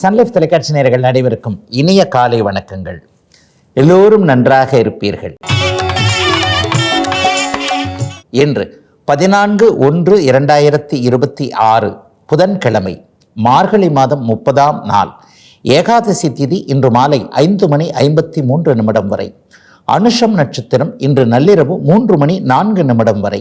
Sun Life தொலைக்காட்சி நேயர்கள் அனைவருக்கும் இனிய காலை வணக்கங்கள். எல்லோரும் நன்றாக இருப்பீர்கள். இன்று பதினான்கு ஒன்று இரண்டாயிரத்தி இருபத்தி ஆறு புதன்கிழமை மார்கழி மாதம் முப்பதாம் நாள். ஏகாதசி திதி இன்று மாலை ஐந்து மணி ஐம்பத்தி மூன்று நிமிடம் வரை. அனுஷம் நட்சத்திரம் இன்று நள்ளிரவு மூன்று மணி நான்கு நிமிடம் வரை.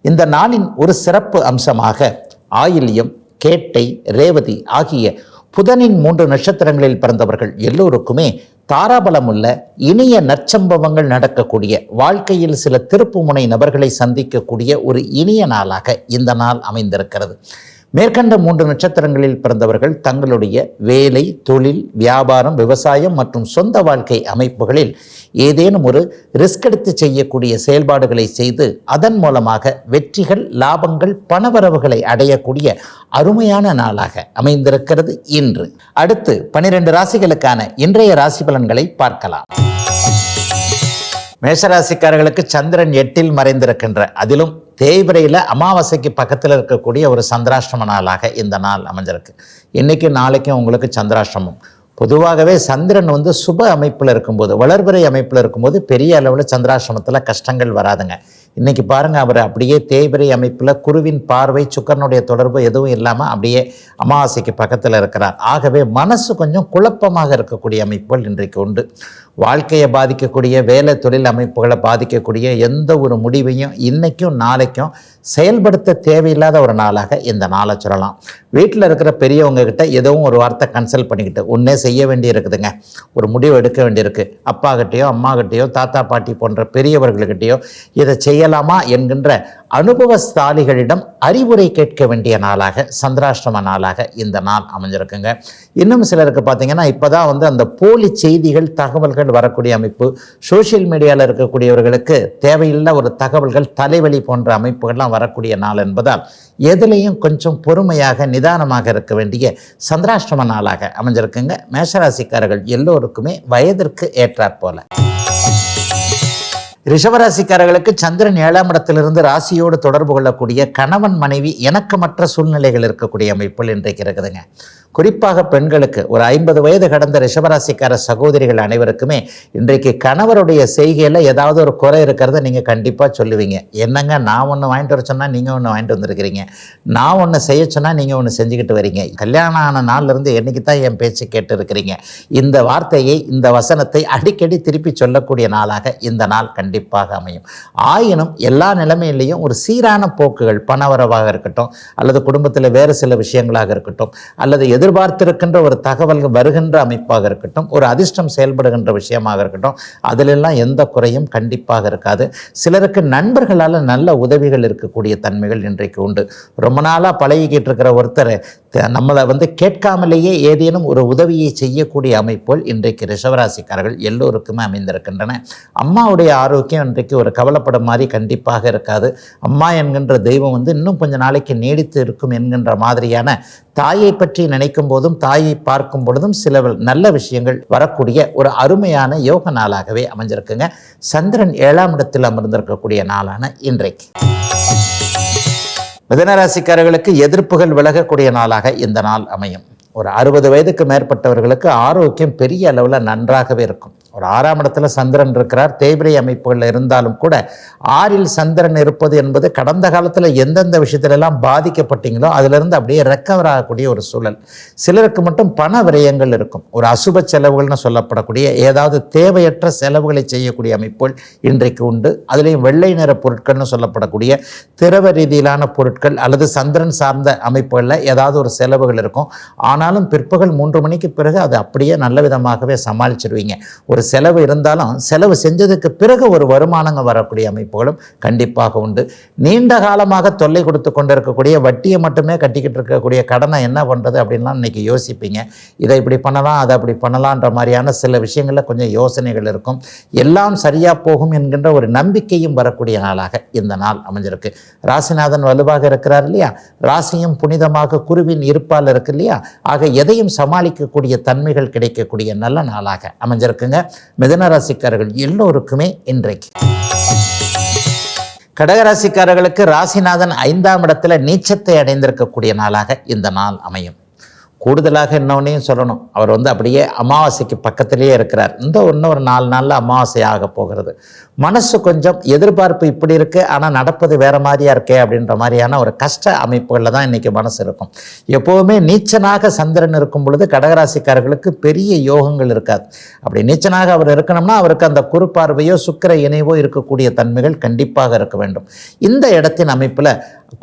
இந்த நாளின் ஒரு சிறப்பு அம்சமாக ஆயில்யம் கேட்டை ரேவதி ஆகிய புதனின் மூன்று நட்சத்திரங்களில் பிறந்தவர்கள் எல்லோருக்குமே தாராபலம் உள்ள இனிய நற்சம்பவங்கள் நடக்கக்கூடிய வாழ்க்கையில் சில திருப்புமுனை நபர்களை சந்திக்கக்கூடிய ஒரு இனிய நாளாக இந்த நாள் அமைந்திருக்கிறது. மேற்கண்ட மூன்று நட்சத்திரங்களில் பிறந்தவர்கள் தங்களுடைய வேலை தொழில் வியாபாரம் விவசாயம் மற்றும் சொந்த வாழ்க்கை அமைப்புகளில் ஏதேனும் ஒரு ரிஸ்க் எடுத்து செய்யக்கூடிய செயல்பாடுகளை செய்து அதன் மூலமாக வெற்றிகள் லாபங்கள் பணவரவுகளை அடையக்கூடிய அருமையான நாளாக அமைந்திருக்கிறது இன்று. அடுத்து பனிரெண்டு ராசிகளுக்கான இன்றைய ராசி பலன்களை பார்க்கலாம். மேஷராசிக்காரர்களுக்கு சந்திரன் எட்டில் மறைந்திருக்கின்ற அதிலும் தேய்பிரையில் அமாவாசைக்கு பக்கத்தில் இருக்கக்கூடிய ஒரு சந்திராஷ்டம நாளாக இந்த நாள் அமைஞ்சிருக்கு. இன்றைக்கி நாளைக்கும் உங்களுக்கு சந்திராஷ்டமம். பொதுவாகவே சந்திரன் வந்து சுப அமைப்பில் இருக்கும்போது வளர்பிறை அமைப்பில் இருக்கும்போது பெரிய அளவில் சந்திராசிரமத்தில் கஷ்டங்கள் வராதுங்க. இன்றைக்கி பாருங்கள் அவர் அப்படியே தேய்பிரை அமைப்பில் குருவின் பார்வை சுக்கரனுடைய தொடர்பு எதுவும் இல்லாமல் அப்படியே அமாவாசைக்கு பக்கத்தில் இருக்கிறார். ஆகவே மனசு கொஞ்சம் குழப்பமாக இருக்கக்கூடிய அமைப்புகள் இன்றைக்கு உண்டு. வாழ்க்கையை பாதிக்கக்கூடிய வேலை தொழில் அமைப்புகளை பாதிக்கக்கூடிய எந்த ஒரு முடிவையும் இன்றைக்கும் நாளைக்கும் செயல்படுத்த தேவையில்லாத ஒரு நாளாக இந்த நாளை சொல்லலாம். வீட்டில் இருக்கிற பெரியவங்க கிட்ட எதுவும் ஒரு வார்த்தை கன்சல்ட் பண்ணிக்கிட்டு ஒன்றே செய்ய வேண்டி இருக்குதுங்க ஒரு முடிவு எடுக்க வேண்டியிருக்கு. அப்பாகிட்டேயோ அம்மாகிட்டேயோ தாத்தா பாட்டி போன்ற பெரியவர்கள்கிட்டேயோ இதை செய்யலாமா? என்கின்ற அனுபவஸ்தாலிகளிடம் அறிவுரை கேட்க வேண்டிய நாளாக சந்திராஷ்டம நாளாக இந்த நாள் அமைஞ்சிருக்குங்க. இன்னும் சிலருக்கு பார்த்தீங்கன்னா இப்போ தான் வந்து அந்த போலி செய்திகள் தகவல்கள் வரக்கூடிய அமைப்பு சோஷியல் மீடியாவில் இருக்கக்கூடியவர்களுக்கு தேவையில்லை ஒரு தகவல்கள் தலைவலி போன்ற அமைப்புகள்லாம் வரக்கூடிய நாள் என்பதால் எதுலேயும் கொஞ்சம் பொறுமையாக நிதானமாக இருக்க வேண்டிய சந்திராஷ்டம நாளாக அமைஞ்சிருக்குங்க. மேஷராசிக்காரர்கள் எல்லோருக்குமே வயதிற்கு ஏற்றாற் போல ரிஷபராசிக்காரர்களுக்கு சந்திரன் ஏழாம் இடத்திலிருந்து ராசியோடு தொடர்பு கொள்ளக்கூடிய கணவன் மனைவி இணக்கமற்ற சூழ்நிலைகள் இருக்கக்கூடிய அமைப்புகள் இன்றைக்கு இருக்குதுங்க. குறிப்பாக பெண்களுக்கு ஒரு ஐம்பது வயது கடந்த ரிஷபராசிக்கார சகோதரிகள் அனைவருக்குமே இன்றைக்கு கணவருடைய செய்கையில் ஏதாவது ஒரு குறை இருக்கிறத நீங்கள் கண்டிப்பாக சொல்லுவீங்க. என்னங்க நான் ஒன்று வாங்கிட்டு வர சொன்னால் நீங்கள் ஒன்று வாங்கிட்டு வந்திருக்கிறீங்க. நான் ஒன்று செய்ய சொன்னால் நீங்கள் ஒன்று செஞ்சுக்கிட்டு வரீங்க. கல்யாணம் ஆன நாள்லேருந்து என்னைக்கு தான் என் பேச்சு கேட்டு இருக்கிறீங்க இந்த வார்த்தையை இந்த வசனத்தை அடிக்கடி திருப்பி சொல்லக்கூடிய நாளாக இந்த நாள் கண்டிப்பாக கண்டிப்பாக அமையும். ஆயினும் எல்லா நிலைமையிலையும் ஒரு சீரான போக்குகள் பணவரவாக இருக்கட்டும் அல்லது குடும்பத்தில் வேறு சில விஷயங்களாக இருக்கட்டும் அல்லது எதிர்பார்த்திருக்கின்ற ஒரு தகவல் வருகின்ற அமைப்பாக இருக்கட்டும் ஒரு அதிர்ஷ்டம் செயல்படுகின்ற விஷயமாக இருக்கட்டும் அதிலெல்லாம் எந்த குறையும் கண்டிப்பாக இருக்காது. சிலருக்கு நண்பர்களால் நல்ல உதவிகள் இருக்கக்கூடிய தன்மைகள் இன்றைக்கு உண்டு. ரொம்ப நாளாக பழகிக்கிட்டு இருக்கிற ஒருத்தர் நம்மளை வந்து கேட்காமலேயே ஏதேனும் ஒரு உதவியை செய்யக்கூடிய அமைப்போல் இன்றைக்கு ரிஷவராசிக்காரர்கள் எல்லோருக்குமே அமைந்திருக்கின்றன. அம்மாவுடைய ஆரோக்கியம் இன்றைக்கு ஒரு கவலைப்படும் மாதிரி கண்டிப்பாக இருக்காது. அம்மா என்கின்ற தெய்வம் வந்து இன்னும் கொஞ்ச நாளைக்கு நீடித்து இருக்கும் என்கின்ற மாதிரியான தாயை பற்றி நினைக்கும் போதும் தாயை பார்க்கும் பொழுதும் சில நல்ல விஷயங்கள் வரக்கூடிய ஒரு அருமையான யோக நாளாகவே அமைஞ்சிருக்குங்க. சந்திரன் ஏழாம் இடத்தில் அமர்ந்திருக்கக்கூடிய நாளான இன்றைக்கு. மிதனராசிக்காரர்களுக்கு எதிர்ப்புகள் விலகக்கூடிய நாளாக இந்த நாள் அமையும். ஒரு அறுபது வயதுக்கு மேற்பட்டவர்களுக்கு ஆரோக்கியம் பெரிய அளவில் நன்றாகவே இருக்கும். ஒரு ஆறாம் இடத்துல சந்திரன் இருக்கிறார். தேய்பிரை அமைப்புகளில் இருந்தாலும் கூட ஆறில் சந்திரன் இருப்பது என்பது கடந்த காலத்தில் எந்தெந்த விஷயத்திலெல்லாம் பாதிக்கப்பட்டீங்களோ அதிலிருந்து அப்படியே ரெக்கவர் ஆகக்கூடிய ஒரு சூழல். சிலருக்கு மட்டும் பண விரயங்கள் இருக்கும். ஒரு அசுப செலவுகள்னு சொல்லப்படக்கூடிய ஏதாவது தேவையற்ற செலவுகளை செய்யக்கூடிய அமைப்புகள் இன்றைக்கு உண்டு. அதுலேயும் வெள்ளை நிற பொருட்கள்னு சொல்லப்படக்கூடிய திரவ ரீதியிலான பொருட்கள் அல்லது சந்திரன் சார்ந்த அமைப்புகளில் ஏதாவது ஒரு செலவுகள் இருக்கும். ஆனாலும் பிற்பகல் மூன்று மணிக்கு பிறகு அது அப்படியே நல்ல விதமாகவே சமாளிச்சிருவீங்க. ஒரு செலவு இருந்தாலும் செலவு செஞ்சதுக்கு பிறகு ஒரு வருமானங்க வரக்கூடிய அமைப்புகளும் கண்டிப்பாக உண்டு. நீண்ட காலமாக தொல்லை கொடுத்து கொண்டு இருக்கக்கூடிய வட்டியை மட்டுமே கட்டிக்கிட்டு இருக்கக்கூடிய கடனை என்ன பண்ணுறது அப்படின்லாம் இன்றைக்கி யோசிப்பீங்க. இதை இப்படி பண்ணலாம் அதை அப்படி பண்ணலான்ற மாதிரியான சில விஷயங்களில் கொஞ்சம் யோசனைகள் இருக்கும். எல்லாம் சரியாக போகும் என்கின்ற ஒரு நம்பிக்கையும் வரக்கூடிய நாளாக இந்த நாள் அமைஞ்சிருக்கு. ராசிநாதன் வலுவாக இருக்கிறார் இல்லையா? ராசியும் புனிதமாக குருவின் இருப்பால் இருக்கு இல்லையா? ஆக எதையும் சமாளிக்கக்கூடிய தன்மைகள் கிடைக்கக்கூடிய நல்ல நாளாக அமைஞ்சிருக்குங்க. மிதனராசிக்காரர்கள் எல்லோருக்குமே இன்றைக்கு. கடகராசிக்காரர்களுக்கு ராசிநாதன் ஐந்தாம் இடத்துல நீச்சத்தை அடைந்திருக்கக்கூடிய நாளாக இந்த நாள் அமையும். கூடுதலாக இன்னொன்னையும் சொல்லணும். அவர் வந்து அப்படியே அமாவாசைக்கு பக்கத்திலேயே இருக்கிறார். இந்த இன்னும் ஒரு நாலு நாளில் அமாவாசை ஆக போகிறது. மனசு கொஞ்சம் எதிர்பார்ப்பு இப்படி இருக்குது ஆனால் நடப்பது வேற மாதிரியா இருக்கே அப்படின்ற மாதிரியான ஒரு கஷ்ட அமைப்புகளில் தான் இன்றைக்கி மனசு இருக்கும். எப்போவுமே நீச்சனாக சந்திரன் இருக்கும் பொழுது கடகராசிக்காரர்களுக்கு பெரிய யோகங்கள் இருக்காது. அப்படி நீச்சனாக அவர் இருக்கணும்னா அவருக்கு அந்த குறுப்பார்வையோ சுக்கிர இணைவோ இருக்கக்கூடிய தன்மைகள் கண்டிப்பாக இருக்க வேண்டும். இந்த இடத்தின் அமைப்பில்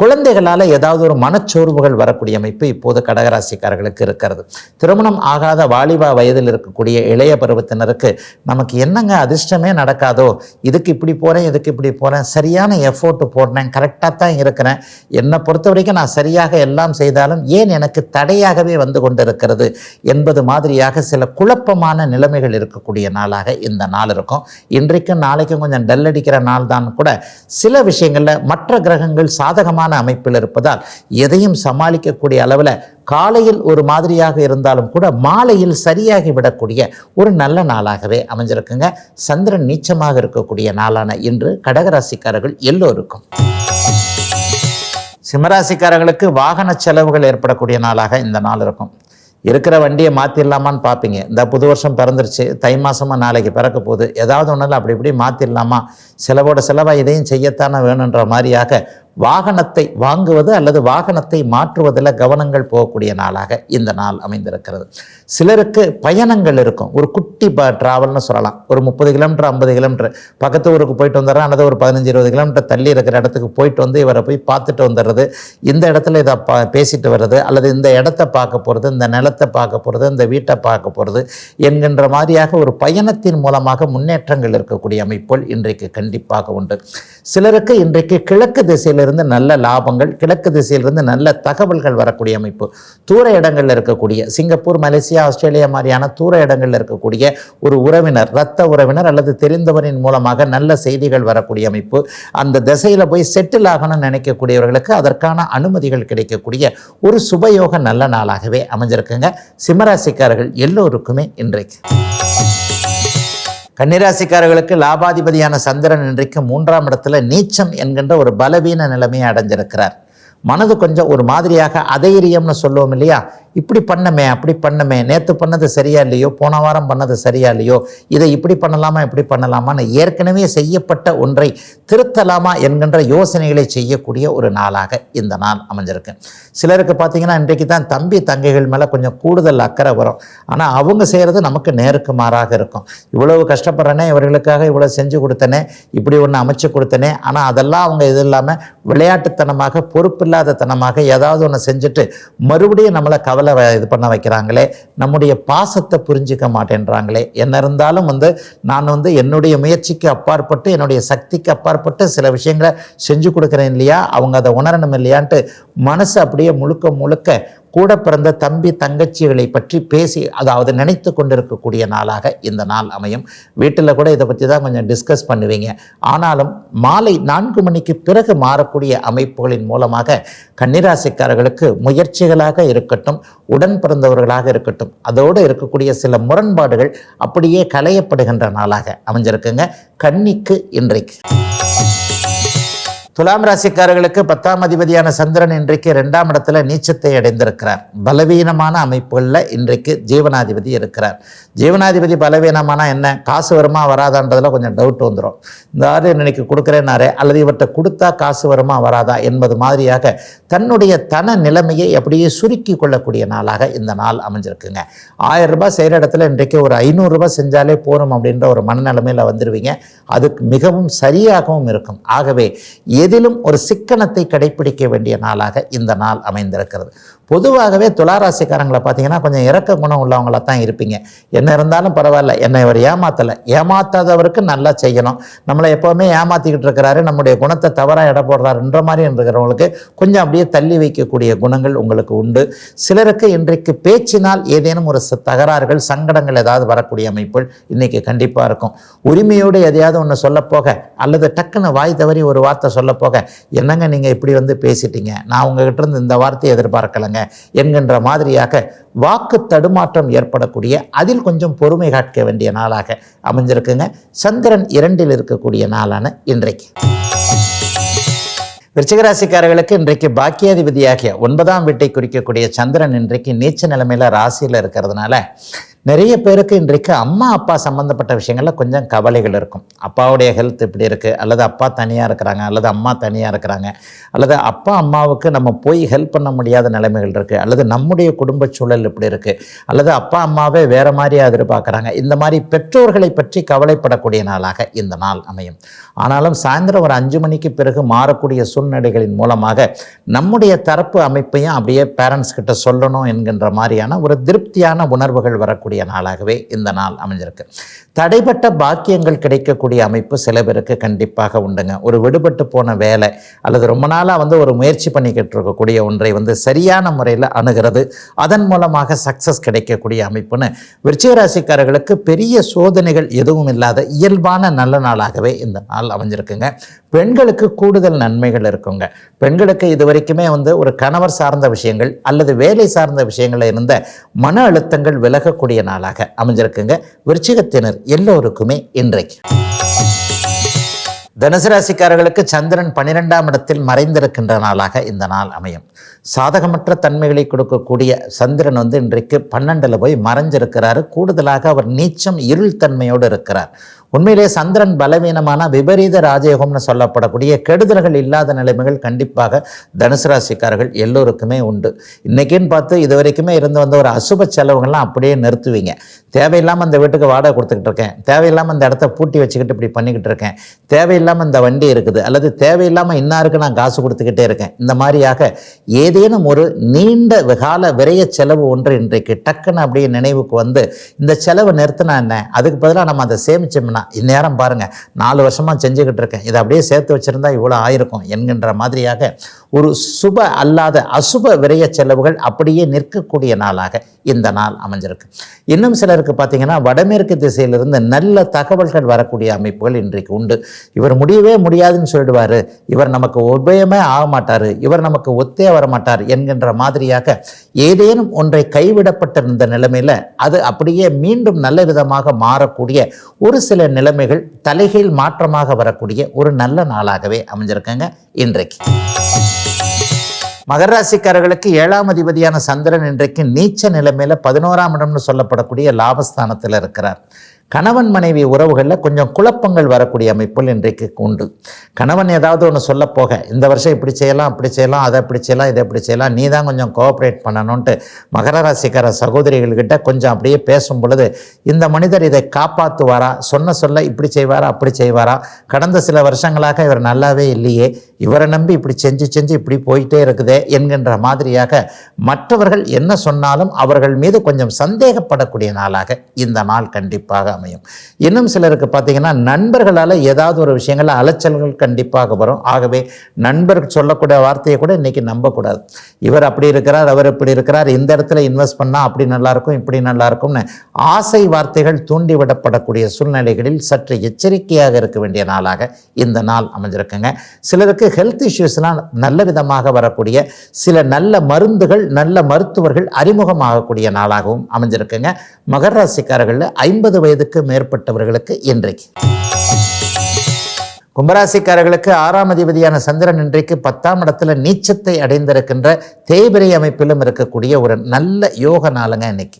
குழந்தைகளால் ஏதாவது ஒரு மனச்சோர்வுகள் வரக்கூடிய அமைப்பு இப்போது கடகராசிக்காரர்களுக்கு இருக்கிறது. திருமணம் ஆகாத வாலிபா வயதில் இருக்கக்கூடிய இளைய பருவத்தினருக்கு நமக்கு என்னங்க அதிர்ஷ்டமே நடக்காதோ? இதுக்கு இப்படி போகிறேன் இதுக்கு இப்படி போகிறேன் சரியான எஃபோர்ட் போடுறேன் கரெக்டாக தான் இருக்கிறேன். என்னை பொறுத்த வரைக்கும் நான் சரியாக எல்லாம் செய்தாலும் ஏன் எனக்கு தடையாகவே வந்து கொண்டிருக்கிறது என்பது மாதிரியாக சில குழப்பமான நிலைமைகள் இருக்கக்கூடிய நாளாக இந்த நாள் இருக்கும். இன்றைக்கும் நாளைக்கும் கொஞ்சம் டல் அடிக்கிற நாள் தான் கூட. சில விஷயங்களில் மற்ற கிரகங்கள் சாதகமான அமைப்பில் இருப்பதால் எதையும் சமாளிக்கக்கூடிய அளவில் காலையில் ஒரு மாதிரியாக இருந்தாலும் கூட மாலையில் சரியாகி விடக்கூடிய ஒரு நல்ல நாளாகவே அமைஞ்சிருக்குங்க. சந்திரன் நீச்சமாக இருக்கக்கூடிய நாளான இன்று கடகராசிக்காரர்கள் எல்லோருக்கும். சிம்மராசிக்காரர்களுக்கு வாகன செலவுகள் ஏற்படக்கூடிய நாளாக இந்த நாள் இருக்கும். இருக்கிற வண்டியை மாற்றிடலாமான்னு பார்ப்பீங்க இந்த புது வருஷம் பிறந்துருச்சு. தை மாதமாக நாளைக்கு பிறக்க போகுது. ஏதாவது ஒன்றில் அப்படி இப்படி மாற்றிடலாமா செலவோட செலவாக இதையும் செய்யத்தானே வேணுன்ற மாதிரியாக வாகனத்தை வாங்குவது அல்லது வாகனத்தை மாற்றுவதில் கவனங்கள் போகக்கூடிய நாளாக இந்த நாள் அமைந்திருக்கிறது. சிலருக்கு பயணங்கள் இருக்கும். ஒரு குட்டி ப ட்ராவல்னு சொல்லலாம். ஒரு முப்பது கிலோமீட்டர் ஐம்பது கிலோமீட்டர். பக்கத்து ஊருக்கு போயிட்டு வந்துடுறேன் அல்லது ஒரு பதினஞ்சு இருபது கிலோமீட்டர் தள்ளி இருக்கிற இடத்துக்கு போயிட்டு வந்து இவரை போய் பார்த்துட்டு வந்துடுறது. இந்த இடத்துல இதை பா பேசிட்டு வர்றது. அல்லது இந்த இடத்த பார்க்க போகிறது இந்த நிலத்தை பார்க்க போகிறது இந்த வீட்டை பார்க்க போகிறது என்கின்ற மாதிரியாக ஒரு பயணத்தின் மூலமாக முன்னேற்றங்கள் இருக்கக்கூடிய அமைப்புகள் இன்றைக்கு கண்டிப்பாக உண்டு. சிலருக்கு இன்றைக்கு கிழக்கு திசையிலிருந்து நல்ல லாபங்கள் கிழக்கு திசையிலிருந்து நல்ல தகவல்கள் வரக்கூடிய அமைப்பு. தூர இடங்களில் இருக்கக்கூடிய சிங்கப்பூர் மலேசியா ஆஸ்திரேலியா மாதிரியான தூர இடங்களில் இருக்கக்கூடிய ஒரு உறவினர் இரத்த உறவினர் அல்லது தெரிந்தவரின் மூலமாக நல்ல செய்திகள் வரக்கூடிய அமைப்பு. அந்த திசையில் போய் செட்டில் ஆகணும்னு நினைக்கக்கூடியவர்களுக்கு அதற்கான அனுமதிகள் கிடைக்கக்கூடிய ஒரு சுபயோக நல்ல நாளாகவே அமைஞ்சிருக்குங்க. சிம்மராசிக்காரர்கள் எல்லோருக்குமே இன்றைக்கு. கன்னிராசிக்காரர்களுக்கு லாபாதிபதியான சந்திரன் இன்றைக்கு மூன்றாம் இடத்துல நீச்சம் என்கின்ற ஒரு பலவீன நிலைமையை அடைஞ்சிருக்கிறார். மனது கொஞ்சம் ஒரு மாதிரியாக அதைரியம்னு சொல்லுவோம் இல்லையா? இப்படி பண்ணமே அப்படி பண்ணமே. நேற்று பண்ணது சரியா இல்லையோ போன வாரம் பண்ணது சரியா இல்லையோ இதை இப்படி பண்ணலாமா இப்படி பண்ணலாமான்னு ஏற்கனவே செய்யப்பட்ட ஒன்றை திருத்தலாமா என்கின்ற யோசனைகளை செய்யக்கூடிய ஒரு நாளாக இந்த நாள் அமைஞ்சிருக்கு. சிலருக்கு பார்த்தீங்கன்னா இன்றைக்கு தான் தம்பி தங்கைகள் மேலே கொஞ்சம் கூடுதல் அக்கறை வரும். ஆனால் அவங்க செய்கிறது நமக்கு நேருக்கு மாறாக இருக்கும். இவ்வளவு கஷ்டப்படுறேனே இவர்களுக்காக இவ்வளோ செஞ்சு கொடுத்தனே இப்படி ஒன்று அமைச்சு கொடுத்தனே ஆனால் அதெல்லாம் அவங்க இது இல்லாமல் விளையாட்டுத்தனமாக பொறுப்பில்லாத தனமாக ஏதாவது ஒன்று செஞ்சுட்டு மறுபடியும் நம்மளை கவலை இது பண்ண வைக்கிறாங்களே நம்முடைய பாசத்தை புரிஞ்சிக்க மாட்டேன்றாங்களே. என்ன இருந்தாலும் வந்து நான் வந்து என்னுடைய முயற்சிக்கு அப்பாற்பட்டு என்னுடைய சக்திக்கு அப்பாற்பட்டு சில விஷயங்களை செஞ்சு கொடுக்குறேன் இல்லையா? அவங்க அதை உணரணும் இல்லையான்ட்டு மனசு அப்படியே முழுக்க முழுக்க கூட பிறந்த தம்பி தங்கச்சிகளை பற்றி பேசி அதாவது நினைத்து கொண்டிருக்கக்கூடிய நாளாக இந்த நாள் அமையும். வீட்டில் கூட இதை பற்றி தான் கொஞ்சம் டிஸ்கஸ் பண்ணுவீங்க. ஆனாலும் மாலை நான்கு மணிக்கு பிறகு மாறக்கூடிய அமைப்புகளின் மூலமாக கன்னிராசிக்காரர்களுக்கு முயற்சிகளாக இருக்கட்டும் உடன் பிறந்தவர்களாக இருக்கட்டும் அதோடு இருக்கக்கூடிய சில முரண்பாடுகள் அப்படியே களையப்படுகின்ற நாளாக அமைஞ்சிருக்குங்க. கன்னிக்கு இன்றைக்கு. துலாம் ராசிக்காரர்களுக்கு பத்தாம் அதிபதியான சந்திரன் இன்றைக்கு இரண்டாம் இடத்துல நீச்சத்தை அடைந்திருக்கிறார். பலவீனமான அமைப்புகளில் இன்றைக்கு ஜீவனாதிபதி இருக்கிறார். ஜீவனாதிபதி பலவீனமானா என்ன? காசு வருமா வராதான்றதுல கொஞ்சம் டவுட் வந்துடும் இந்த ஆறு இன்னைக்கு கொடுக்குறேன்னாரே. அல்லது இவர்கிட்ட கொடுத்தா காசு வருமா வராதா என்பது மாதிரியாக தன்னுடைய தன நிலைமையை அப்படியே சுருக்கி கொள்ளக்கூடிய நாளாக இந்த நாள் அமைஞ்சிருக்குங்க. ஆயிரம் ரூபாய் செய்கிற இடத்துல இன்றைக்கு ஒரு ஐநூறுரூபா செஞ்சாலே போதும் அப்படின்ற ஒரு மனநிலைமையில் வந்துடுவீங்க அதுக்கு மிகவும் சரியாகவும் இருக்கும். ஆகவே எதிலும் ஒரு சிக்கனத்தை கடைபிடிக்க வேண்டிய நாளாக இந்த நாள் அமைந்திருக்கிறது. பொதுவாகவே துளாராசிக்காரங்களை பார்த்தீங்கன்னா கொஞ்சம் இறக்க குணம் உள்ளவங்களா தான் இருப்பீங்க. என்ன இருந்தாலும் பரவாயில்ல என்னை இவர் ஏமாத்தலை. ஏமாத்தாதவருக்கு நல்லா செய்யணும். நம்மளை எப்போவுமே ஏமாத்திக்கிட்டு இருக்கிறாரு நம்முடைய குணத்தை தவறாக இட போடுறாருன்ற மாதிரி இருக்கிறவங்களுக்கு கொஞ்சம் அப்படியே தள்ளி வைக்கக்கூடிய குணங்கள் உங்களுக்கு உண்டு. சிலருக்கு இன்றைக்கு பேச்சினால் ஏதேனும் ஒரு தகராறுகள் சங்கடங்கள் ஏதாவது வரக்கூடிய அமைப்புகள் இன்னைக்கு கண்டிப்பாக இருக்கும். உரிமையோடு எதையாவது ஒன்று சொல்லப்போக போக அல்லது டக்குன்னு வாய் தவறி ஒரு வார்த்தை சொல்ல போக என்னங்க நீங்கள் இப்படி வந்து பேசிட்டீங்க? நான் உங்ககிட்ட இருந்து இந்த வார்த்தையை எதிர்பார்க்கலைங்க. என்கின்ற மாதிரியாக வாக்கு தடுமாற்றம் ஏற்படக்கூடிய அதில் கொஞ்சம் பொறுமை காட்க வேண்டிய நாளாக அமைஞ்சிருக்குங்க. சந்திரன் இரண்டில் இருக்கக்கூடிய நாளான இன்றைக்கு. விருச்சிகராசிக்காரர்களுக்கு இன்றைக்கு பாக்கியாதிபதியாகிய ஒன்பதாம் வீட்டை குறிக்கக்கூடிய சந்திரன் இன்றைக்கு நீச்ச நிலைமையில ராசியில் இருக்கிறதுனால நிறைய பேருக்கு இன்றைக்கு அம்மா அப்பா சம்மந்தப்பட்ட விஷயங்களில் கொஞ்சம் கவலைகள் இருக்கும். அப்பாவுடைய ஹெல்த் இப்படி இருக்குது அல்லது அப்பா தனியாக இருக்கிறாங்க அல்லது அம்மா தனியாக இருக்கிறாங்க அல்லது அப்பா அம்மாவுக்கு நம்ம போய் ஹெல்ப் பண்ண முடியாத நிலைமைகள் இருக்குது அல்லது நம்முடைய குடும்ப சூழல் இப்படி இருக்குது அல்லது அப்பா அம்மாவே வேறு மாதிரி எதிர்பார்க்குறாங்க. இந்த மாதிரி பெற்றோர்களை பற்றி கவலைப்படக்கூடிய நாளாக இந்த நாள் அமையும். ஆனாலும் சாயந்தரம் ஒரு அஞ்சு மணிக்கு பிறகு மாறக்கூடிய சூழ்நிலைகளின் மூலமாக நம்முடைய தரப்பு அமைப்பையும் அப்படியே பேரண்ட்ஸ் கிட்ட சொல்லணும் என்கின்ற மாதிரியான ஒரு திருப்தியான உணர்வுகள் வரக்கூடிய நாளாகவே இந்த நாள் அமைஞ்சிருக்கு. தடைப்பட்ட பாக்கியங்கள் கிடைக்கக்கூடிய அமைப்பு சில பேருக்கு கண்டிப்பாக உண்டுங்க. ஒரு விடுபட்டு போன வேலை அல்லது ரொம்ப நாளாக வந்து ஒரு முயற்சி பண்ணிக்கிட்டு இருக்கக்கூடிய ஒன்றை வந்து சரியான முறையில் அணுகிறது. அதன் மூலமாக சக்ஸஸ் கிடைக்கக்கூடிய அமைப்புன்னு விருச்சிகராசிக்காரர்களுக்கு பெரிய சோதனைகள் எதுவும் இல்லாத இயல்பான நல்ல நாளாகவே இந்த நாள் அமைஞ்சிருக்குங்க. பெண்களுக்கு கூடுதல் நன்மைகள் இருக்குங்க. பெண்களுக்கு இது வரைக்குமே வந்து ஒரு கணவர் சார்ந்த விஷயங்கள் அல்லது வேலை சார்ந்த விஷயங்களில் இருந்த மன அழுத்தங்கள் விலகக்கூடிய நாளாக அமைஞ்சிருக்குங்க. விருச்சிகத்தினர் எல்லோருக்குமே இன்றைக்கு. தனுசு ராசிக்காரர்களுக்கு சந்திரன் பன்னிரெண்டாம் இடத்தில் மறைந்திருக்கின்ற நாளாக இந்த நாள் அமையும். சாதகமற்ற தன்மைகளை கொடுக்கக்கூடிய சந்திரன் வந்து இன்றைக்கு பன்னெண்டில் போய் மறைஞ்சிருக்கிறாரு. கூடுதலாக அவர் நீச்சம் இருள் தன்மையோடு இருக்கிறார். உண்மையிலே சந்திரன் பலவீனமான விபரீத ராஜயோகம்னு சொல்லப்படக்கூடிய கெடுதல்கள் இல்லாத நிலைமைகள் கண்டிப்பாக தனுசு ராசிக்காரர்கள் எல்லோருக்குமே உண்டு. இன்றைக்கின்னு பார்த்து இது வரைக்குமே இருந்து வந்த ஒரு அசுப செலவுகள்லாம் அப்படியே நிறுத்துவீங்க. தேவையில்லாமல் அந்த வீட்டுக்கு வாடகை கொடுத்துக்கிட்டு இருக்கேன். தேவையில்லாமல் அந்த இடத்த பூட்டி வச்சுக்கிட்டு இப்படி பண்ணிக்கிட்டு இருக்கேன். தேவையில்லாமல் இந்த வண்டி இருக்குது. அல்லது தேவையில்லாமல் இன்னாருக்கு நான் காசு கொடுத்துக்கிட்டே இருக்கேன். இந்த மாதிரியாக ஏதேனும் ஒரு நீண்ட கால விரைய செலவு ஒன்று இன்றைக்கு டக்குன்னு அப்படியே நினைவுக்கு வந்து இந்த செலவு நிறுத்தினா என்ன? அதுக்கு பதிலாக நம்ம அதை சேமிச்சோம்னா இந்நேரம் பாருங்கள் நாலு வருஷமாக செஞ்சுக்கிட்டு இருக்கேன். இதை அப்படியே சேர்த்து வச்சுருந்தா இவ்வளோ ஆயிருக்கும். என்கின்ற மாதிரியாக ஒரு சுப அல்லாத அசுப விரைய செலவுகள் அப்படியே நிற்கக்கூடிய நாளாக இந்த நாள் அமைஞ்சிருக்கு. இன்னும் சிலருக்கு பார்த்தீங்கன்னா வடமேற்கு திசையிலிருந்து நல்ல தகவல்கள் வரக்கூடிய அமைப்புகள் இன்றைக்கு உண்டு. இவர் முடியவே முடியாதுன்னு சொல்லிடுவார். இவர் நமக்கு உபயமே ஆக மாட்டார். இவர் நமக்கு ஒத்தே வர மாட்டார் என்கின்ற மாதிரியாக ஏதேனும் ஒன்றை கைவிடப்பட்டிருந்த நிலைமையில் அது அப்படியே மீண்டும் நல்ல விதமாக மாறக்கூடிய ஒரு சில நிலைமைகள் தலைகீழ் மாற்றமாக வரக்கூடிய ஒரு நல்ல நாளாகவே அமைஞ்சிருக்குங்க. இன்றைக்கு. மகர ராசிக்காரர்களுக்கு ஏழாம் அதிபதியான சந்திரன் இன்றைக்கு நீச்ச நிலைமையில பதினோராம் இடம்னு சொல்லப்படக்கூடிய லாபஸ்தானத்தில் இருக்கிறார். கணவன் மனைவி உறவுகளில் கொஞ்சம் குழப்பங்கள் வரக்கூடிய அமைப்புகள் இன்றைக்கு உண்டு. கணவன் ஏதாவது ஒன்று சொல்ல போக இந்த வருஷம் இப்படி செய்யலாம் அப்படி செய்யலாம் அதை இப்படி செய்யலாம் இதை இப்படி செய்யலாம் நீ தான் கொஞ்சம் கோஆப்ரேட் பண்ணணும்ன்ட்டு மகர ராசிக்கார சகோதரிகள்கிட்ட கொஞ்சம் அப்படியே பேசும் பொழுது இந்த மனிதர் இதை காப்பாற்றுவாரா சொன்ன சொல்ல இப்படி செய்வாரா அப்படி செய்வாரா? கடந்த சில வருஷங்களாக இவர் நல்லாவே இல்லையே. இவரை நம்பி இப்படி செஞ்சு செஞ்சு இப்படி போயிட்டே இருக்குதே என்கின்ற மாதிரியாக மற்றவர்கள் என்ன சொன்னாலும் அவர்கள் மீது கொஞ்சம் சந்தேகப்படக்கூடிய நாளாக இந்த நாள் கண்டிப்பாக அமையும். இன்னும் சிலருக்கு பார்த்தீங்கன்னா நண்பர்களால் ஏதாவது ஒரு விஷயங்களில் அலைச்சல்கள் கண்டிப்பாக வரும். ஆகவே நண்பர் சொல்லக்கூடிய வார்த்தையை கூட இன்றைக்கி நம்பக்கூடாது. இவர் அப்படி இருக்கிறார் அவர் இப்படி இருக்கிறார் இந்த இடத்துல இன்வெஸ்ட் பண்ணால் அப்படி நல்லாயிருக்கும் இப்படி நல்லாயிருக்கும்னு ஆசை வார்த்தைகள் தூண்டிவிடப்படக்கூடிய சூழ்நிலைகளில் சற்று எச்சரிக்கையாக இருக்க வேண்டிய நாளாக இந்த நாள் அமைஞ்சிருக்குங்க. சிலருக்கு ஹெல்த் இஷ்யூஸ்லாம் நல்ல விதமாக வரக்கூடிய சில நல்ல மருந்துகள் நல்ல மருத்துவர்கள் அறிமுகமாகக்கூடிய நாளாகவும் அமைஞ்சிருக்குங்க. மகர ராசிக்காரர்களில் ஐம்பது வயதுக்கு மேற்பட்டவர்களுக்கு இன்றைக்கு. கும்பராசிக்காரர்களுக்கு ஆறாம் அதிபதியான சந்திரன் இன்றைக்கு பத்தாம் இடத்துல நீச்சத்தை அடைந்திருக்கின்ற தேய்பிரை அமைப்பிலும் இருக்கக்கூடிய ஒரு நல்ல யோக நாளுங்க இன்னைக்கு.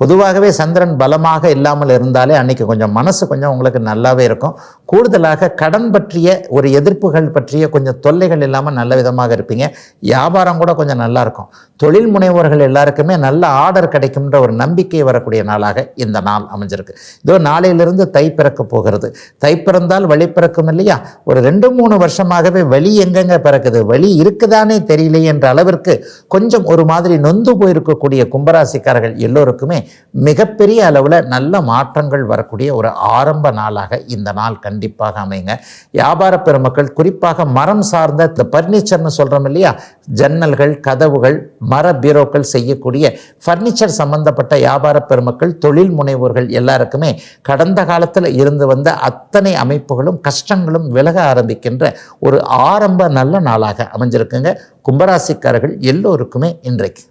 பொதுவாகவே சந்திரன் பலமாக இல்லாமல் இருந்தாலே அன்னைக்கு கொஞ்சம் மனசு கொஞ்சம் உங்களுக்கு நல்லாவே இருக்கும். கூடுதலாக கடன் பற்றிய ஒரு எதிர்ப்புகள் பற்றிய கொஞ்சம் தொல்லைகள் இல்லாமல் நல்ல விதமாக இருப்பீங்க. வியாபாரம் கூட கொஞ்சம் நல்லா இருக்கும். தொழில் முனைவோர்கள் எல்லாருக்குமே நல்ல ஆர்டர் கிடைக்கும்ன்ற ஒரு நம்பிக்கை வரக்கூடிய நாளாக இந்த நாள் அமைஞ்சிருக்கு. இதோ நாளையிலிருந்து தை பிறக்க போகிறது. தை பிறந்தால் வழி பிறக்கும் இல்லையா? ஒரு ரெண்டு மூணு வருஷமாகவே வழி எங்கெங்க பிறக்குது? வழி இருக்குதானே தெரியலையே என்ற அளவிற்கு கொஞ்சம் ஒரு மாதிரி நொந்து போயிருக்கக்கூடிய கும்பராசிக்காரர்கள் எல்லோருக்குமே மிகப்பெரிய அளவில் நல்ல மாற்றங்கள் வரக்கூடிய ஒரு ஆரம்ப நாளாக இந்த நாள் கண்டிப்பாக அமைங்க வியாபார பெருமக்கள் குறிப்பாக மரம் சார்ந்த இந்த பர்னிச்சர்னு சொல்கிறோம் இல்லையா? ஜன்னல்கள் கதவுகள் மர பீரோக்கள் செய்யக்கூடிய ஃபர்னிச்சர் சம்பந்தப்பட்ட வியாபார பெருமக்கள் தொழில் முனைவோர்கள் எல்லாருக்குமே கடந்த காலத்தில் இருந்து வந்த அத்தனை அமைப்புகளும் கஷ்டங்களும் விலக ஆரம்பிக்கின்ற ஒரு ஆரம்ப நல்ல நாளாக அமைஞ்சிருக்குங்க. கும்பராசிக்காரர்கள் எல்லோருக்குமே இன்றைக்கு.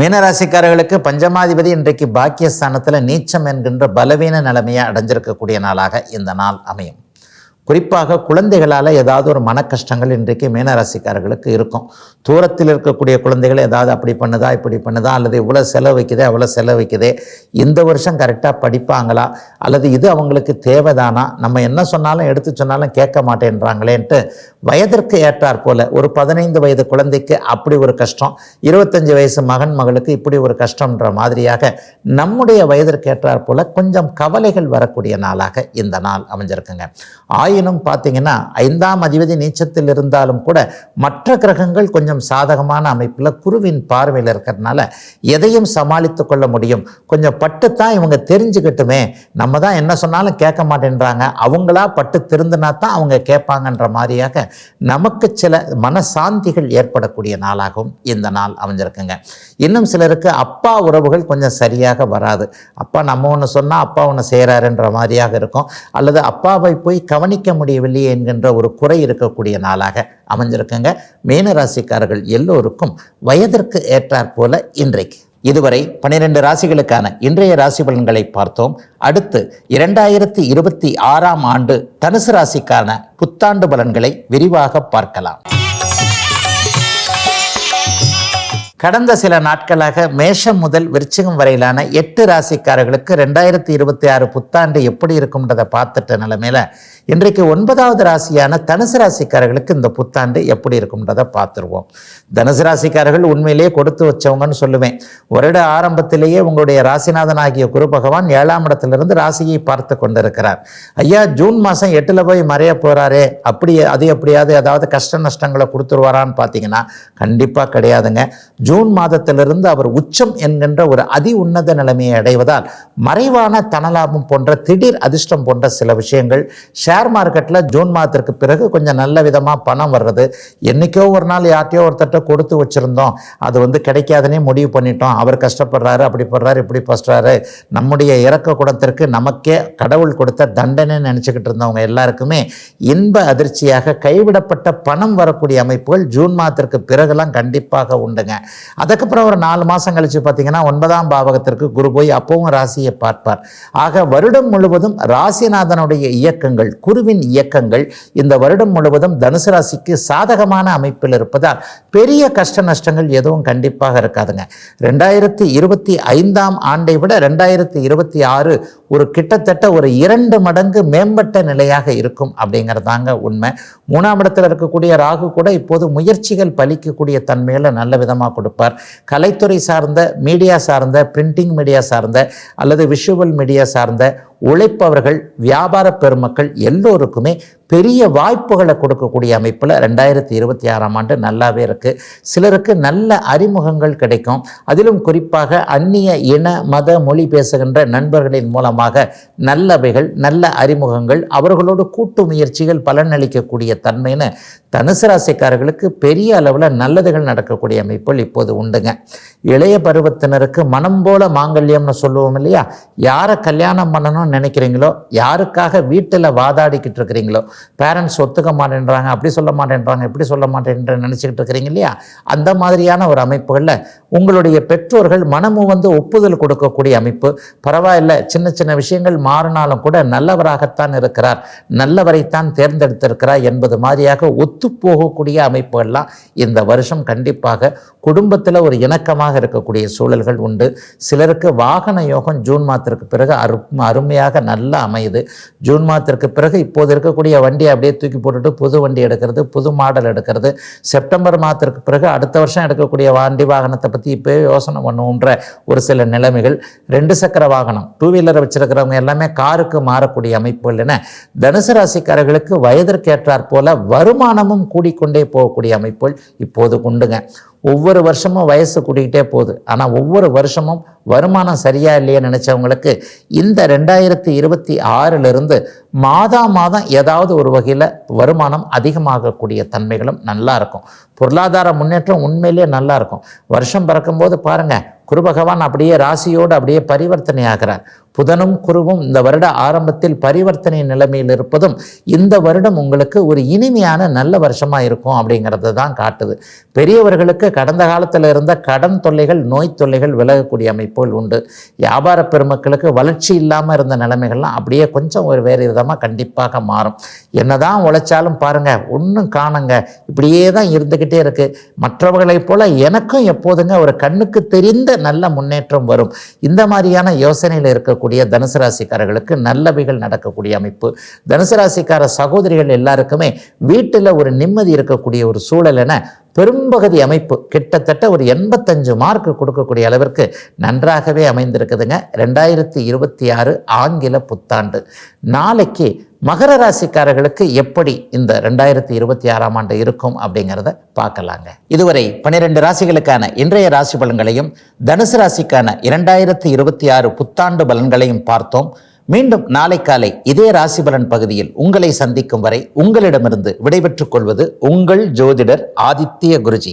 மீனராசிக்காரர்களுக்கு பஞ்சமாதிபதி இன்றைக்கு பாக்கியஸ்தானத்தில் நீச்சம் என்கின்ற பலவீன நிலைமையை அடைஞ்சிருக்கக்கூடிய நாளாக இந்த நாள் அமையும். குறிப்பாக குழந்தைகளால் ஏதாவது ஒரு மன கஷ்டங்கள் இன்றைக்கு மீனராசிக்காரர்களுக்கு இருக்கும். தூரத்தில் இருக்கக்கூடிய குழந்தைகள் ஏதாவது அப்படி பண்ணுதா இப்படி பண்ணுதா அல்லது இவ்வளோ செலவு வைக்குதே அவ்வளோ செலவு வைக்குதே இந்த வருஷம் கரெக்டாக படிப்பாங்களா அல்லது இது அவங்களுக்கு தேவைதானா நம்ம என்ன சொன்னாலும் எடுத்து சொன்னாலும் கேட்க மாட்டேன்றாங்களேன்ட்டு வயதிற்கு ஏற்றாற் போல ஒரு பதினைந்து வயது குழந்தைக்கு அப்படி ஒரு கஷ்டம் இருபத்தஞ்சு வயசு மகன் மகளுக்கு இப்படி ஒரு கஷ்டம்ன்ற மாதிரியாக நம்முடைய வயதிற்கு ஏற்றாற் போல கொஞ்சம் கவலைகள் வரக்கூடிய நாளாக இந்த நாள் அமைஞ்சிருக்குங்க. ஆயினும் பார்த்தீங்கன்னா ஐந்தாம் அதிபதி நீச்சத்தில் இருந்தாலும் கூட மற்ற கிரகங்கள் கொஞ்சம் சாதகமான அமைப்பில் குருவின் பார்வையில் இருக்கிறதுனால எதையும் சமாளித்து கொள்ள முடியும். கொஞ்சம் பட்டுத்தான் இவங்க தெரிஞ்சுக்கிட்டுமே. நம்ம தான் என்ன சொன்னாலும் கேட்க மாட்டேன்றாங்க. அவங்களா பட்டு திருந்தினா தான் அவங்க கேட்பாங்கன்ற மாதிரியாக நமக்கு சில மனசாந்திகள் ஏற்படக்கூடிய நாளாகவும் இந்த நாள் அமைஞ்சிருக்குங்க. இன்னும் சிலருக்கு அப்பா உறவுகள் கொஞ்சம் சரியாக வராது. அப்பா நம்ம ஒன்று சொன்னால் அப்பா ஒன்று செய்கிறாருன்ற மாதிரியாக இருக்கும். அல்லது அப்பாவை போய் கவனிக்க முடியவில்லையே என்கின்ற ஒரு குறை இருக்கக்கூடிய நாளாக அமைஞ்சிருக்குங்க. மீனராசிக்காரர்கள் எல்லோருக்கும் வயதிற்கு ஏற்றாற் போல இன்றைக்கு. இதுவரை பனிரெண்டு ராசிகளுக்கான இன்றைய ராசி பலன்களை பார்த்தோம். அடுத்து இரண்டாயிரத்தி இருபத்தி ஆறாம் ஆண்டு தனுசு ராசிக்கான புத்தாண்டு பலன்களை விரிவாக பார்க்கலாம். கடந்த சில நாட்களாக மேஷம் முதல் விருச்சிகம் வரையிலான எட்டு ராசிக்காரர்களுக்கு ரெண்டாயிரத்தி இருபத்தி ஆறு புத்தாண்டு எப்படி இருக்கும்ன்றதை பார்த்துட்ட நிலைமையில இன்றைக்கு ஒன்பதாவது ராசியான தனுசு ராசிக்காரர்களுக்கு இந்த புத்தாண்டு எப்படி இருக்கும்ன்றதை பார்த்துருவோம். தனுசு ராசிக்காரர்கள் உண்மையிலேயே கொடுத்து வச்சவங்கன்னு சொல்லுவேன். வருட ஆரம்பத்திலேயே உங்களுடைய ராசிநாதன் ஆகிய குரு பகவான் ஏழாம் இடத்திலிருந்து ராசியை பார்த்து கொண்டிருக்கிறார். ஐயா ஜூன் மாதம் எட்டில் போய் மறைய போகிறாரே அப்படி அது எப்படியாவது ஏதாவது கஷ்ட நஷ்டங்களை கொடுத்துருவாரான்னு பார்த்தீங்கன்னா கண்டிப்பாக கிடையாதுங்க. ஜூன் மாதத்திலிருந்து அவர் உச்சம் என்கின்ற ஒரு அதி உன்னத நிலைமையை அடைவதால் மறைவான தனலாபம் போன்ற திடீர் அதிர்ஷ்டம் போன்ற சில விஷயங்கள் ஷேர் மார்க்கெட்டில் ஜூன் மாதத்திற்கு பிறகு கொஞ்சம் நல்ல விதமாக பணம் வர்றது. என்றைக்கோ ஒரு நாள் யார்ட்டையோ ஒருத்தட்ட கொடுத்து வச்சுருந்தோம். அது வந்து கிடைக்காதுன்னே முடிவு பண்ணிட்டோம். அவர் கஷ்டப்படுறாரு அப்படி படுறாரு இப்படி பசுறாரு நம்முடைய இறக்க குடத்திற்கு நமக்கே கடவுள் கொடுத்த தண்டனை நினச்சிக்கிட்டு இருந்தவங்க எல்லாருக்குமே இன்ப அதிர்ச்சியாக கைவிடப்பட்ட பணம் வரக்கூடிய அமைப்புகள் ஜூன் மாதத்திற்கு பிறகுலாம் கண்டிப்பாக உண்டுங்க. அதுக்கப்புறம் ஒரு நாலு மாதம் கழித்து பார்த்தீங்கன்னா ஒன்பதாம் பாவகத்திற்கு குரு போய் அப்பவும் ராசியை பார்ப்பார். ஆக வருடம் முழுவதும் ராசிநாதனுடைய இயக்கங்கள் குருவின் இயக்கங்கள் இந்த வருடம் முழுவதும் தனுசு ராசிக்கு சாதகமான அமைப்பில் இருப்பதால் பெரிய கஷ்ட நஷ்டங்கள் எதுவும் கண்டிப்பாக இருக்காதுங்க. ரெண்டாயிரத்தி இருபத்தி ஐந்தாம் ஆண்டை விட ரெண்டாயிரத்தி இருபத்தி ஆறு ஒரு கிட்டத்தட்ட ஒரு இரண்டு மடங்கு மேம்பட்ட நிலையாக இருக்கும் அப்படிங்கிறதாங்க உண்மை. மூணாம் இடத்தில் இருக்கக்கூடிய ராகு கூட இப்போது முயற்சிகள் பலிக்கக்கூடிய தன்மையில் நல்ல விதமாக கொடுப்பார். கலைத்துறை சார்ந்த மீடியா சார்ந்த பிரிண்டிங் மீடியா சார்ந்த அல்லது விஷுவல் மீடியா சார்ந்த உழைப்பவர்கள் வியாபார பெருமக்கள் எல்லோருக்குமே பெரிய வாய்ப்புகளை கொடுக்கக்கூடிய அமைப்பில் ரெண்டாயிரத்தி இருபத்தி ஆறாம் ஆண்டு நல்லாவே இருக்குது சிலருக்கு நல்ல அறிமுகங்கள் கிடைக்கும். அதிலும் குறிப்பாக அந்நிய இன மத மொழி பேசுகின்ற நண்பர்களின் மூலமாக நல்லவைகள் நல்ல அறிமுகங்கள் அவர்களோடு கூட்டு முயற்சிகள் பலனளிக்கக்கூடிய தன்மைன்னு தனுசு ராசிக்காரர்களுக்கு பெரிய அளவில் நல்லதுகள் நடக்கக்கூடிய அமைப்புகள் இப்போது உண்டுங்க. இளைய பருவத்தினருக்கு மனம் போல மாங்கல்யம்னு சொல்லுவோம் இல்லையா? யாரை கல்யாணம் பண்ணணும்னு நினைக்கிறீங்களோ? யாருக்காக வீட்டில் வாதாடிக்கிட்டு இருக்கிறீங்களோ? பேரண்ட்ஸ் ஒத்துக்க மாட்டேன்றாங்க அப்படி சொல்ல மாட்டேன்றாங்க இப்படி சொல்ல மாட்டேன்ற நினச்சிக்கிட்டு இருக்கிறீங்க இல்லையா? அந்த மாதிரியான ஒரு அமைப்புகளில் உங்களுடைய பெற்றோர்கள் மனமும் வந்து ஒப்புதல் கொடுக்கக்கூடிய அமைப்பு. பரவாயில்ல சின்ன சின்ன விஷயங்கள் மாறினாலும் கூட நல்லவராகத்தான் இருக்கிறார் நல்லவரைத்தான் தேர்ந்தெடுத்திருக்கிறார் என்பது மாதிரியாக ஒத்து போகக்கூடிய அமைப்புகள்லாம் இந்த வருஷம் கண்டிப்பாக குடும்பத்தில் ஒரு இணக்கமாக இருக்கக்கூடிய சூழல்கள் உண்டு. சிலருக்கு வாகன யோகம் ஜூன் மாதத்திற்கு பிறகு அரு அருமையாக நல்லா அமையுது. ஜூன் மாதத்திற்கு பிறகு இப்போது இருக்கக்கூடிய வண்டியை அப்படியே தூக்கி போட்டுட்டு புது வண்டி எடுக்கிறது புது மாடல் எடுக்கிறது. செப்டம்பர் மாதத்திற்கு பிறகு அடுத்த வருஷம் எடுக்கக்கூடிய வண்டி வாகனத்தை பற்றி இப்போ யோசனை பண்ணுவோன்ற ஒரு சில நிலைமைகள். ரெண்டு சக்கர வாகனம் டூ வீலரை வச்சிருக்கிறவங்க எல்லாமே காருக்கு மாறக்கூடிய அமைப்புகள் என தனுசு ராசிக்காரர்களுக்கு வயதிற்கேற்றாற் போல வருமானமும் கூடிக்கொண்டே போகக்கூடிய அமைப்புகள் இப்போது உண்டுங்க. ஒவ்வொரு வருஷமும் வயசு கூட்டிக்கிட்டே போகுது. ஆனால் ஒவ்வொரு வருஷமும் வருமானம் சரியா இல்லையா நினச்சவங்களுக்கு இந்த ரெண்டாயிரத்தி இருபத்தி ஆறிலிருந்து மாதா மாதம் ஏதாவது ஒரு வகையில் வருமானம் அதிகமாகக்கூடிய தன்மைகளும் நல்லா இருக்கும். பொருளாதார முன்னேற்றம் உண்மையிலேயே நல்லா இருக்கும். வருஷம் பிறக்கும்போது பாருங்கள் குரு பகவான் அப்படியே ராசியோடு அப்படியே பரிவர்த்தனை ஆகிறார். புதனும் குருவும் இந்த வருட ஆரம்பத்தில் பரிவர்த்தனை நிலைமையில் இருப்பதும் இந்த வருடம் உங்களுக்கு ஒரு இனிமையான நல்ல வருஷமாக இருக்கும் அப்படிங்கிறது தான் காட்டுது. பெரியவர்களுக்கு கடந்த காலத்தில் இருந்த கடன் தொல்லைகள் நோய் தொல்லைகள் விலகக்கூடிய அமைப்புகள் உண்டு. வியாபார பெருமக்களுக்கு வளர்ச்சி இல்லாமல் இருந்த நிலைமைகள்லாம் அப்படியே கொஞ்சம் ஒரு வேறு விதமாக கண்டிப்பாக மாறும். என்னதான் உழைச்சாலும் பாருங்கள் ஒன்றும் காணுங்க. இப்படியே தான் இருந்துக்கிட்டே இருக்குது மற்றவர்களைப் போல் எனக்கும் எப்போதுங்க ஒரு கண்ணுக்கு தெரிந்த நல்ல முன்னேற்றம் வரும். இந்த மாதிரியான யோசனையில் இருக்கக்கூடிய தனுசு ராசிக்காரர்களுக்கு நல்லவைகள் நடக்கக்கூடிய அமைப்பு. தனுசு ராசிக்கார சகோதரிகள் எல்லாருக்குமே வீட்டில் ஒரு நிம்மதி இருக்கக்கூடிய ஒரு சூழல் என பெரும்பகுதி அமைப்பு கிட்டத்தட்ட ஒரு எண்பத்தஞ்சு மார்க் கொடுக்கக்கூடிய அளவிற்கு நன்றாகவே அமைந்திருக்குதுங்க. ரெண்டாயிரத்தி இருபத்தி ஆறு ஆங்கில புத்தாண்டு. நாளைக்கு மகர ராசிக்காரர்களுக்கு எப்படி இந்த ரெண்டாயிரத்தி இருபத்தி ஆறாம் ஆண்டு இருக்கும் அப்படிங்கிறத பார்க்கலாங்க. இதுவரை பனிரெண்டு ராசிகளுக்கான இன்றைய ராசி பலன்களையும் தனுசு ராசிக்கான இரண்டாயிரத்தி இருபத்தி ஆறு புத்தாண்டு பலன்களையும் பார்த்தோம். மீண்டும் நாளை காலை இதே ராசி பலன் பகுதியில் உங்களை சந்திக்கும் வரை உங்களிடமிருந்து விடைபெற்றுக் கொள்வது உங்கள் ஜோதிடர் ஆதித்ய குருஜி.